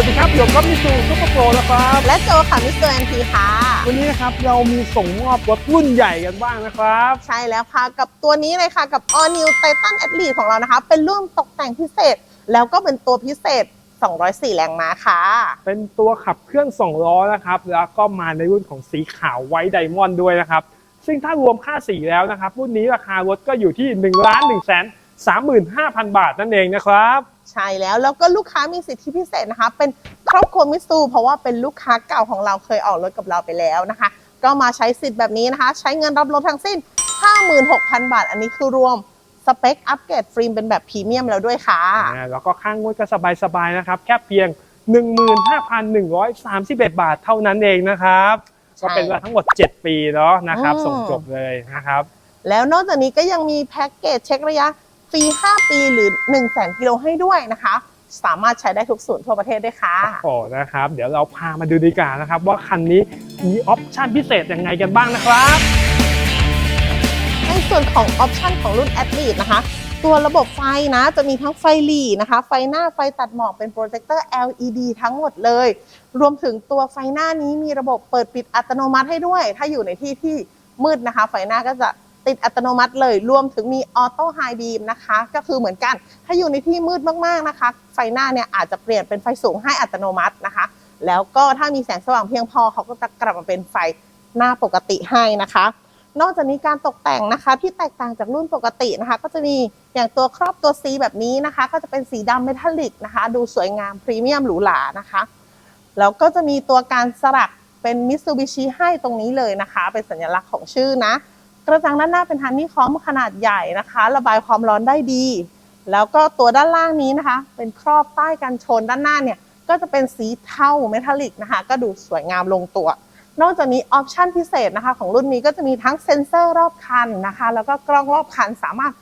วัสดีครับอยู่กับมิสูซุปเปอร์โปรนะครับ และโจค่ะมิสเตอร์แอนทีค่ะ วันนี้นะครับเรามีส่งมอบรถรุ่นใหญ่กันบ้างนะครับ ใช่แล้วค่ะ กับตัวนี้เลยค่ะ กับ All New Titan Athlete ของเรานะคะ เป็นรุ่นตกแต่งพิเศษ แล้วก็เป็นตัวพิเศษ 204 แรงม้าค่ะ เป็นตัวขับเคลื่อน2ล้อนะครับ แล้วก็มาในรุ่นของสีขาวไวท์ไดมอนด์ด้วยนะครับ ซึ่งถ้ารวมค่าสีแล้วนะครับ รุ่นนี้ราคารถก็อยู่ที่1นึ่งล้านหนึ่งแสนสามหมื่นห้าพันบาทนั่นเองนะครับ ใช่แล้วแล้วก็ลูกค้ามีสิทธิพิเศษนะคะ เป็นครอบครัวมิตซูเพราะว่าเป็นลูกค้าเก่าของเราเคยออกรถกับเราไปแล้วนะคะ ก็มาใช้สิทธิ์แบบนี้นะคะ ใช้เงินรับรถทั้งสิ้น 56,000 บาท อันนี้คือรวมสเปคอัปเกรดฟรีเป็นแบบพรีเมียมแล้วด้วยค่ะอ่าแล้วก็ค่างวดก็สบายๆนะครับ แค่เพียง 15,131 บาทเท่านั้นเองนะครับใช่ก็เป็นเวลาทั้งหมด 7 ปีเนาะนะครับอืมส่งจบเลยนะครับ แล้วนอกจากนี้ก็ยังมีแพ็กเกจเช็คระยะ ฟรี 5 ปีหรือ 1 0 0 0 0 0กิโลให้ด้วยนะคะ สามารถใช้ได้ทุกศูนย์ทั่วประเทศด้วยค่ะ โอ้นะครับ เดี๋ยวเราพามาดูดีกว่านะครับ ว่าคันนี้มีออปชั่นพิเศษยังไงกันบ้างนะครับ ในส่วนของออปชันของรุ่น a t h l e t e นะคะ ตัวระบบไฟนะ จะมีทั้งไฟหลีนะคะ ไฟหน้าไฟตัดหมอกเป็นโปรเจคเตอร์ LED ทั้งหมดเลย รวมถึงตัวไฟหน้านี้มีระบบเปิดปิดอัตโนมัติให้ด้วย ถ้าอยู่ในที่ที่มืดนะคะ ไฟหน้าก็จะ ติดอัตโนมัติเลย รวมถึงมีออโต้ไฮบีมนะคะ ก็คือเหมือนกัน ถ้าอยู่ในที่มืดมากๆนะคะ ไฟหน้าเนี่ยอาจจะเปลี่ยนเป็นไฟสูงให้อัตโนมัตินะคะ แล้วก็ถ้ามีแสงสว่างเพียงพอเขาก็จะกลับมาเป็นไฟหน้าปกติให้นะคะ นอกจากนี้การตกแต่งนะคะที่แตกต่างจากรุ่นปกตินะคะ ก็จะมีอย่างตัวครอบตัว C แบบนี้นะคะ ก็จะเป็นสีดำเมทัลลิกนะคะ ดูสวยงามพรีเมียมหรูหรานะคะแล้วก็จะมีตัวการสลักเป็นมิตซูบิชิให้ตรงนี้เลยนะคะ เป็นสัญลักษณ์ของชื่อนะ กระจังด้านหน้าเป็นฮันนี่คอมขนาดใหญ่นะคะ ระบายความร้อนได้ดี แล้วก็ตัวด้านล่างนี้นะคะ เป็นครอบใต้กันชนด้านหน้าเนี่ยก็จะเป็นสีเทาเมทัลลิกนะคะ ก็ดูสวยงามลงตัว นอกจากนี้ออปชันพิเศษนะคะของรุ่นนี้ก็จะมีทั้งเซ็นเซอร์รอบคันนะคะ แล้วก็กล้องรอบคันสามารถ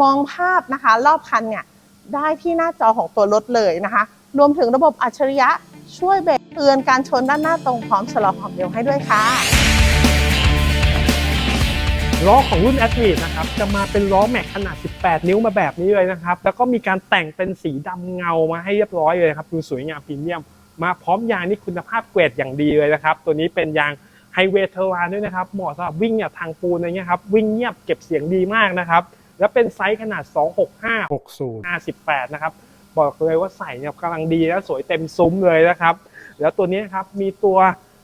มองภาพนะคะ รอบคันเนี่ยได้ที่หน้าจอของตัวรถเลยนะคะ รวมถึงระบบอัจฉริยะช่วยเบรกเตือนการชนด้านหน้าตรงพร้อมชะลอความเร็วให้ด้วยค่ะ ล้อของรุ่น a t h l e t e นะครับจะมาเป็นล้อแม็กขนาด 18 นิ้วมาแบบนี้เลยนะครับ แล้วก็มีการแต่งเป็นสีดำเงามาให้เรียบร้อยเลยครับดูสวยงามพรีเมียม มาพร้อมยางนี่คุณภาพเกรดอย่างดีเลยนะครับ ตัวนี้เป็นยางไฮเวย์เทอร์วานด้วยนะครับ เหมาะสำหรับวิ่งเนี่ยทางปูนอะไรเงี้ยครับ วิ่งเงียบเก็บเสียงดีมากนะครับ แล้วเป็นไซส์ขนาด 265 60 58 นะครับ บอกเลยว่าใส่เนี่ยกำลังดีและสวยเต็มซุ้มเลยนะครับ แล้วตัวนี้นะครับมีตัว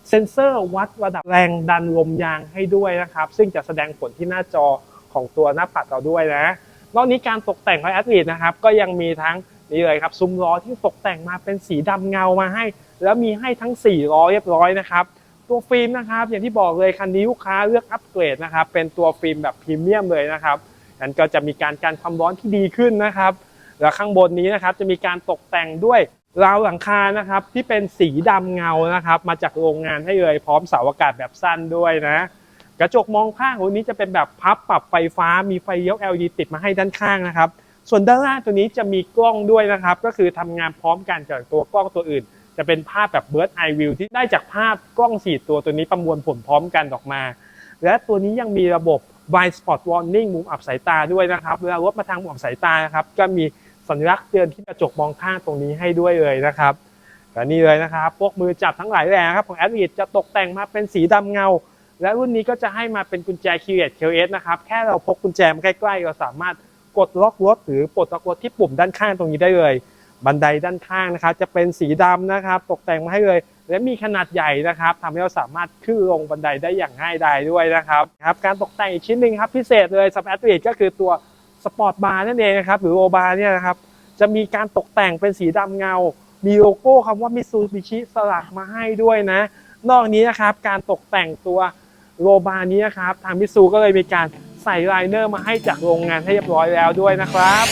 เซ็นเซอร์วัดระดับแรงดันลมยางให้ด้วยนะครับ ซึ่งจะแสดงผลที่หน้าจอของตัวหน้าปัดเราด้วยนะ นอกนี้การตกแต่งของแอดลีดนะครับ ก็ยังมีทั้งนี่เลยครับซุ้มล้อที่ตกแต่งมาเป็นสีดำเงามาให้ แล้วมีให้ทั้ง4ล้อเรียบร้อยนะครับตัวฟิล์มนะครับอย่างที่บอกเลยคันนี้ลูกค้าเลือกอัปเกรดนะครับเป็นตัวฟิล์มแบบพรีเมียมเลยนะครับนั่นก็จะมีการกันความร้อนที่ดีขึ้นนะครับ แล้วข้างบนนี้นะครับจะมีการตกแต่งด้วย ราวหลังคานะครับที่เป็นสีดำเงานะครับ มาจากโรงงานให้เลยพร้อมเสาอากาศแบบสั้นด้วยนะ กระจกมองข้างตัวนี้จะเป็นแบบพับปรับไฟฟ้ามีไฟเลี้ยว LED ติดมาให้ด้านข้างนะครับ ส่วนด้านล่างตัวนี้จะมีกล้องด้วยนะครับ ก็คือทำงานพร้อมกันกับตัวกล้องตัวอื่น จะเป็นภาพแบบ Bird Eye View ที่ได้จากภาพกล้อง4ตัวตัวนี้ประมวลผลพร้อมกันออกมา และตัวนี้ยังมีระบบ Blind Spot Warning มุมอับสายตาด้วยนะครับเวลารถมาทางมุมอับสายตานะครับก็มี สัญลักษณ์เตือนที่กระจกมองข้างตรงนี้ให้ด้วยเลยนะครับและนี่เลยนะครับ พวกมือจับทั้งหลายแหล่นะครับของ a d v i t จะตกแต่งมาเป็นสีดำเงา และรุ่นนี้ก็จะให้มาเป็นกุญแจ q ี QS นะครับ แค่เราพกกุญแจมาใกล้ๆ เราสามารถกดล็อกรถหรือปลดล็อกรถที่ปุ่มด้านข้างตรงนี้ได้เลย บันไดด้านข้างนะครับ จะเป็นสีดำนะครับ ตกแต่งมาให้เลย และมีขนาดใหญ่นะครับทำให้เราสามารถขึ้นลงบันไดได้อย่างง่ายดายด้วยนะครับครับ การตกแต่งอีกชิ้นหนึ่งครับพิเศษเลยสำหรับแอดเวก็คือตัว สปอร์ตบาร์นั่นเองนะครับหรือโอบาร์เนี่ยนะครับจะมีการตกแต่งเป็นสีดำเงา มีโลโก้คำว่ามิซูบิชิสลักมาให้ด้วยนะ นอกนี้นะครับการตกแต่งตัวโลบาร์นี้นะครับทางมิซูก็เลยมีการใส่ไลเนอร์มาให้จากโรงงานให้เรียบร้อยแล้วด้วยนะครับ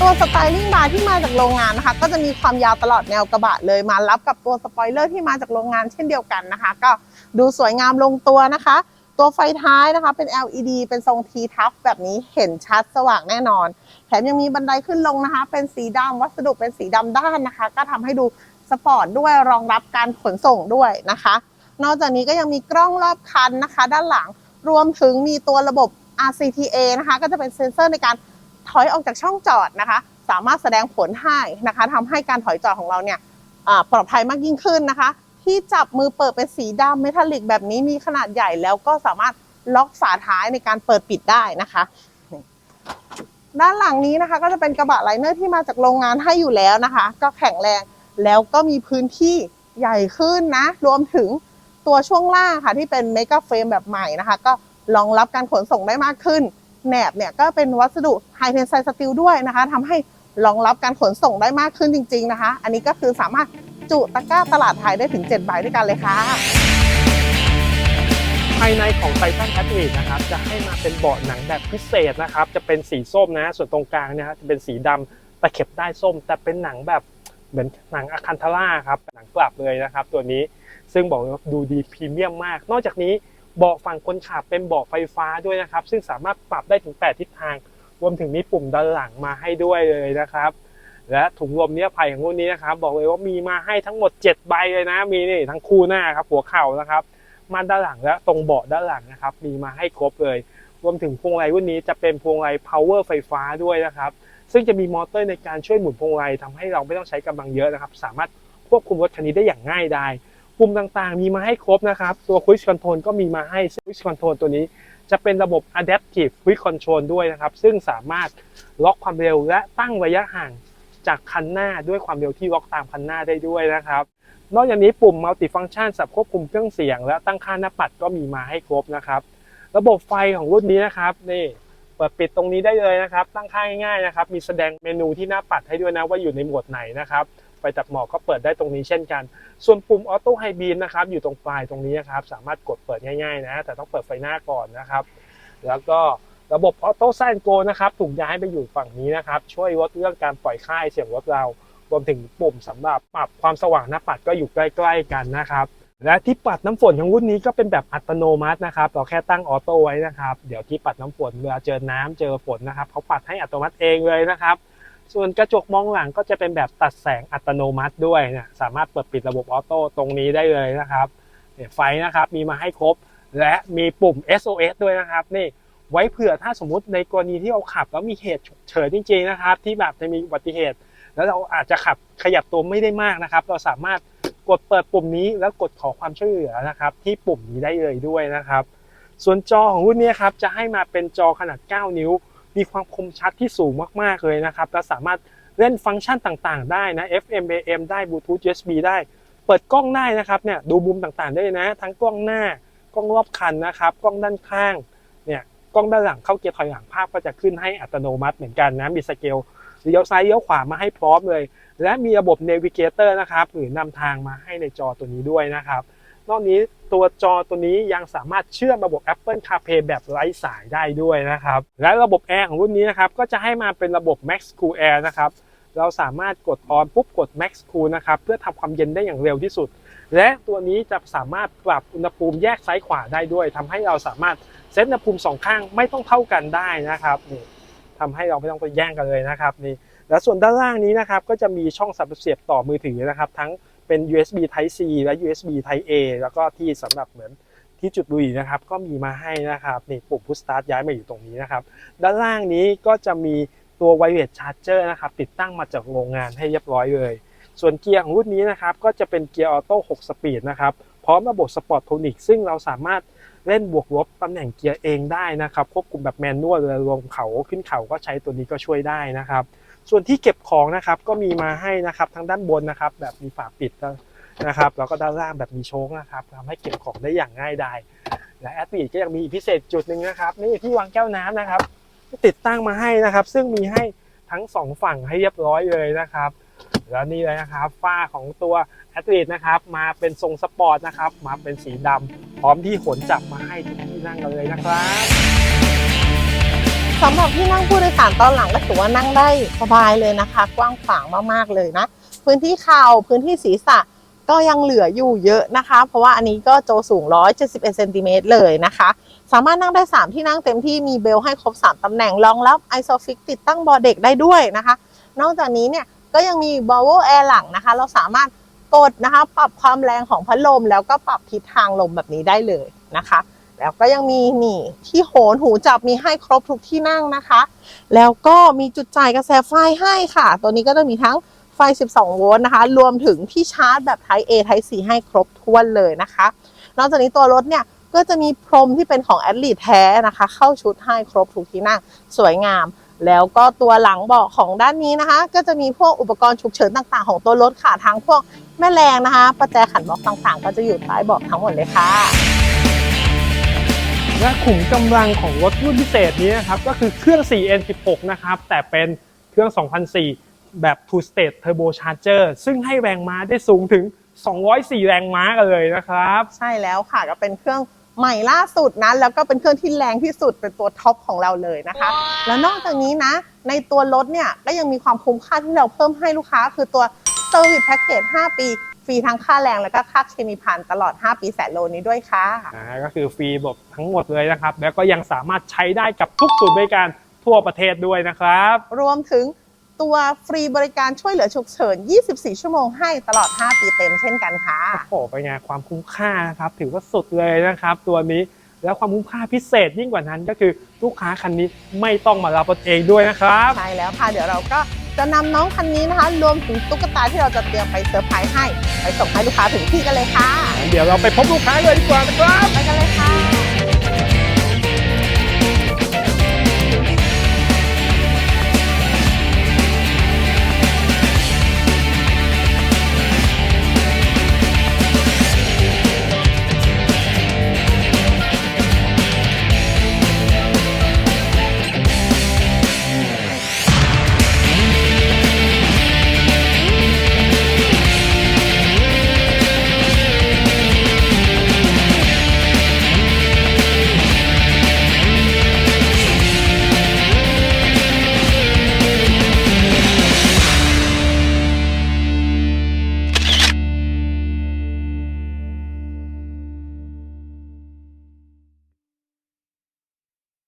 ตัวสไตลิ่งบาร์ที่มาจากโรงงานนะคะ ก็จะมีความยาวตลอดแนวกระบะเลยมารับกับตัวสปอยเลอร์ที่มาจากโรงงานเช่นเดียวกันนะคะ ก็ดูสวยงามลงตัวนะคะ ตัวไฟท้ายนะคะเป็น LED เป็นทรง T ทับแบบนี้เห็นชัดสว่างแน่นอน แถมยังมีบันไดขึ้นลงนะคะ เป็นสีดำวัสดุเป็นสีดำด้านนะคะ ก็ทำให้ดูสปอร์ตด้วยรองรับการขนส่งด้วยนะคะ นอกจากนี้ก็ยังมีกล้องรอบคันนะคะ ด้านหลังรวมถึงมีตัวระบบ RCTA นะคะ ก็จะเป็นเซ็นเซอร์ในการถอยออกจากช่องจอดนะคะ สามารถแสดงผลให้นะคะทำให้การถอยจอดของเราเนี่ยปลอดภัยมากยิ่งขึ้นนะคะ ที่จับมือเปิดเป็นสีดำเมทัลลิกแบบนี้มีขนาดใหญ่แล้วก็สามารถล็อกฝาท้ายในการเปิดปิดได้นะคะ ด้านหลังนี้นะคะ ก็จะเป็นกระบะไลเนอร์ที่มาจากโรงงานให้อยู่แล้วนะคะ ก็แข็งแรงแล้วก็มีพื้นที่ใหญ่ขึ้นนะ รวมถึงตัวช่วงล่างค่ะที่เป็นเมกะเฟรมแบบใหม่นะคะ ก็รองรับการขนส่งได้มากขึ้นแหนบเนี่ยก็เป็นวัสดุไฮเทนไซสตีลด้วยนะคะทำให้รองรับการขนส่งได้มากขึ้นจริง ๆนะคะ อันนี้ก็คือสามารถ จุตะกร้าตลาดไทยได้ถึง 7 ใบด้วยกันเลยค่ะ ภายในของไททันแอดวีนะครับจะให้มาเป็นเบาะหนังแบบพิเศษนะครับ จะเป็นสีส้มนะ ส่วนตรงกลางเนี่ยฮะจะเป็นสีดำตะเข็บได้ส้ม แต่เป็นหนังแบบเหมือนหนังอะคันทาร่าครับหนังกลับเลยนะครับ ตัวนี้ซึ่งบอกเลยว่าดูดีพรีเมียมมาก นอกจากนี้เบาะฝั่งคนขับเป็นเบาะไฟฟ้าด้วยนะครับ ซึ่งสามารถปรับได้ถึง 8 ทิศทาง รวมถึงมีปุ่มด้านหลังมาให้ด้วยเลยนะครับ และถุงลมนิรภัยของรุ่นนี้นะครับบอกเลยว่ามีมาให้ทั้งหมด 7 ใบเลยนะ มีนี่ทั้งคู่หน้าครับหัวเข่านะครับม่านด้านหลังและตรงเบาะด้านหลังนะครับมีมาให้ครบเลย รวมถึงพวงมาลัยรุ่นนี้จะเป็นพวงมาลัย power ไฟฟ้าด้วยนะครับ ซึ่งจะมีมอเตอร์ในการช่วยหมุนพวงมาลัยทำให้เราไม่ต้องใช้กำลังเยอะนะครับ สามารถควบคุมรถคันนี้ได้อย่างง่ายดายปุ่มต่างๆ มีมาให้ครบนะครับ ตัว Quick Control ก็มีมาให้ Quick Control ตัวนี้ จะเป็นระบบ Adaptive Quick Control ด้วยนะครับ ซึ่งสามารถล็อกความเร็วและตั้งระยะห่าง จากคันหน้าด้วยความเร็วที่ล็อกตามคันหน้าได้ด้วยนะครับ นอกจากนี้ปุ่ม Multifunction สับควบคุมเครื่องเสียง และตั้งค่าหน้าปัดก็มีมาให้ครบนะครับ ระบบไฟของรุ่นนี้นะครับนี่เปิดปิดตรงนี้ได้เลยนะครับ ตั้งค่าง่ายๆนะครับ มีแสดงเมนูที่หน้าปัดให้ด้วยนะว่าอยู่ในหมวดไหนนะครับไฟตัดหมอกก็เปิดได้ตรงนี้เช่นกัน ส่วนปุ่มออโต้ไฮบีมนะครับอยู่ตรงปลายตรงนี้นะครับ สามารถกดเปิดง่ายๆนะ แต่ต้องเปิดไฟหน้าก่อนนะครับ แล้วก็ ระบบออโต้ไซนโกนะครับถูกย้ายไปอยู่ฝั่งนี้นะครับ ช่วยลดเรื่องการปล่อยค่าไอเสียงรถเรา รวมถึงปุ่มสำหรับปรับความสว่างหน้าปัดก็อยู่ใกล้ ๆ กันนะครับ และที่ปัดน้ำฝนของรุ่นนี้ก็เป็นแบบอัตโนมัตินะครับเราแค่ตั้งออโต้ไว้นะครับเดี๋ยวที่ปัดน้ำฝนเวลาเจอน้ำเจอฝนนะครับเขาปัดให้อัตโนมัติเองเลยนะครับส่วนกระจกมองหลังก็จะเป็นแบบตัดแสงอัตโนมัติด้วยเนี่ยสามารถเปิดปิดระบบออโต้ตรงนี้ได้เลยนะครับไฟนะครับมีมาให้ครบ และมีปุ่ม SOS ด้วยนะครับนี่ ไว้เผื่อถ้าสมมุติในกรณีที่เราขับแล้วมีเหตุฉุกเฉินจริงๆนะครับ ที่แบบจะมีอุบัติเหตุ แล้วเราอาจจะขับขยับตัวไม่ได้มากนะครับ เราสามารถกดเปิดปุ่มนี้แล้วกดขอความช่วยเหลือนะครับ ที่ปุ่มนี้ได้เลยด้วยนะครับ ส่วนจอของรุ่นนี้ครับจะให้มาเป็นจอขนาด 9 นิ้ว มีความคมชัดที่สูงมากๆเลยนะครับและสามารถเล่นฟังก์ชันต่างๆ ได้นะ FM AM ได้ Bluetooth USB ได้ เปิดกล้องได้นะครับเนี่ยดูมุมต่างๆได้นะ ทั้งกล้องหน้ากล้องรอบคันนะครับ กล้องด้านข้าง กล้องด้านหลังเข้าเกียร์ถอยหลังภาพก็จะขึ้นให้อัตโนมัติเหมือนกันนะมีสเกลเลี้ยวซ้ายเลี้ยวขวามาให้พร้อมเลย และมีระบบ Navigator นะครับหรือนำทางมาให้ในจอตัวนี้ด้วยนะครับนอกนี้ตัวจอตัวนี้ยังสามารถเชื่อมระบบ Apple CarPlay แบบไร้สายได้ด้วยนะครับ และระบบแอร์ของรุ่นนี้นะครับก็จะให้มาเป็นระบบ Max Cool Air นะครับเราสามารถกดออนปุ๊บกด Max Cool นะครับเพื่อทำความเย็นได้อย่างเร็วที่สุด และตัวนี้จะสามารถปรับอุณหภูมิแยกซ้ายขวาได้ด้วยทำให้เราสามารถเซตอุณหภูมิสองข้างไม่ต้องเท่ากันได้นะครับนี่ทำให้เราไม่ต้องไปแย่งกันเลยนะครับนี่และส่วนด้านล่างนี้นะครับก็จะมีช่องสับเสียบต่อมือถือนะครับ ทั้งเป็น USB Type C และ USB Type A แล้วก็ที่สำหรับเหมือนที่จุดบุหรี่นะครับก็มีมาให้นะครับนี่ปุ่ม Push Start ย้ายมาอยู่ตรงนี้นะครับด้านล่างนี้ก็จะมีตัว Wireless Charger นะครับติดตั้งมาจากโรงงานให้เรียบร้อยเลย ส่วนเกียร์ของรุ่นนี้นะครับก็จะเป็นเกียร์ออโต้6สปีดนะครับพร้อมระบบสปอร์ตโทนิกซึ่งเราสามารถเล่นบวกลบตำแหน่งเกียร์เองได้นะครับควบคุมแบบแมนนวลเลยลงเขาขึ้นเขาก็ใช้ตัวนี้ก็ช่วยได้นะครับ ส่วนที่เก็บของนะครับก็มีมาให้นะครับทั้งด้านบนนะครับแบบมีฝาปิดนะครับแล้วก็ด้านล่างแบบมีโชคนะครับทำให้เก็บของได้อย่างง่ายดายและแอดมิดก็ยังมีพิเศษจุดหนึ่งนะครับนี่ที่วางแก้วน้ำนะครับ ติดตั้งมาให้นะครับ ซึ่งมีให้ทั้งสองฝั่งให้เรียบร้อยเลยนะครับ แล้วนี่เลยนะครับฝ้าของตัวแอดมิดนะครับมาเป็นทรงสปอร์ตนะครับมาเป็นสีดำพร้อมที่ขนจับมาให้ทุกที่นั่งกันเลยนะครับสำหรับที่นั่งผู้โดยสารตอนหลังก็ถือว่านั่งได้สบายเลยนะคะ กว้างขวางมากๆเลยนะพื้นที่เข่าพื้นที่ศีรษะก็ยังเหลืออยู่เยอะนะคะ เพราะว่าอันนี้ก็โจสูง 171เซนติเมตรเลยนะคะ สามารถนั่งได้ 3 ที่นั่งเต็มที่มีเบลให้ครบ 3 ตำแหน่งรองรับไอโซฟิกติดตั้งบอเด็กได้ด้วยนะคะ นอกจากนี้เนี่ย ก็ยังมีบ o ว e แอร์หลังนะคะ เราสามารถกดนะคะ ปรับความแรงของพัดลม แล้วก็ปรับทิศทางลมแบบนี้ได้เลยนะคะ แล้วก็ยังมีนี่ที่โหนหูจับมีให้ครบทุกที่นั่งนะคะ แล้วก็มีจุดจ่ายกระแสไฟให้ค่ะ ตัวนี้ก็จะมีทั้งไฟ 12 โวลต์นะคะ รวมถึงที่ชาร์จแบบ Type A Type C ให้ครบถ้วนเลยนะคะ นอกจากนี้ตัวรถเนี่ยก็จะมีพรมที่เป็นของแอดลีแท้นะคะ เข้าชุดให้ครบทุกที่นั่งสวยงาม แล้วก็ตัวหลังเบาะของด้านนี้นะคะ ก็จะมีพวกอุปกรณ์ฉุกเฉินต่างๆ ของตัวรถค่ะทั้งพวกแม่แรงนะคะประแจขันบล็อกต่างๆ ก็จะอยู่ใต้เบาะทั้งหมดเลยค่ะ และขุมกำลังของรถรุ่นพิเศษนี้นะครับก็คือเครื่อง 4N16 นะครับแต่เป็นเครื่อง 2004 แบบ Two State Turbo Charger ซึ่งให้แรงม้าได้สูงถึง 204 แรงม้ากันเลยนะครับ ใช่แล้วค่ะก็เป็นเครื่อง ใหม่ล่าสุดนะแล้วก็เป็นเครื่องที่แรงที่สุดเป็นตัวท็อปของเราเลยนะคะ แล้วนอกจากนี้นะ ในตัวรถเนี่ยก็ยังมีความคุ้มค่าที่เราเพิ่มให้ลูกค้า คือตัว Service Package 5 ปีฟรีทั้งค่าแรงแล้วก็ค่าเคมีพันตลอด 5 ปีแสนโลนี้ด้วยค่ะอ่าก็คือฟรีบบทั้งหมดเลยนะครับ แล้วก็ยังสามารถใช้ได้กับทุกศูนย์บริการทั่วประเทศด้วยนะครับ รวมถึง ตัวฟรีบริการช่วยเหลือฉุกเฉิน 24 ชั่วโมงให้ตลอด 5 ปีเต็มเช่นกันค่ะโอ้โหเป็นไงความคุ้มค่านะครับ ถือว่าสุดเลยนะครับ ตัวนี้แล้วความคุ้มค่าพิเศษยิ่งกว่านั้นก็คือลูกค้าคันนี้ไม่ต้องมารับรถเองด้วยนะครับใช่แล้วค่ะเดี๋ยวเราก็จะนำน้องคันนี้นะคะ รวมถึงตุ๊กตาที่เราจะเตรียมไปเซอร์ไพรส์ให้ ไปส่งให้ลูกค้าถึงที่กันเลยค่ะ เดี๋ยวเราไปพบลูกค้าเลยดีกว่านะครับ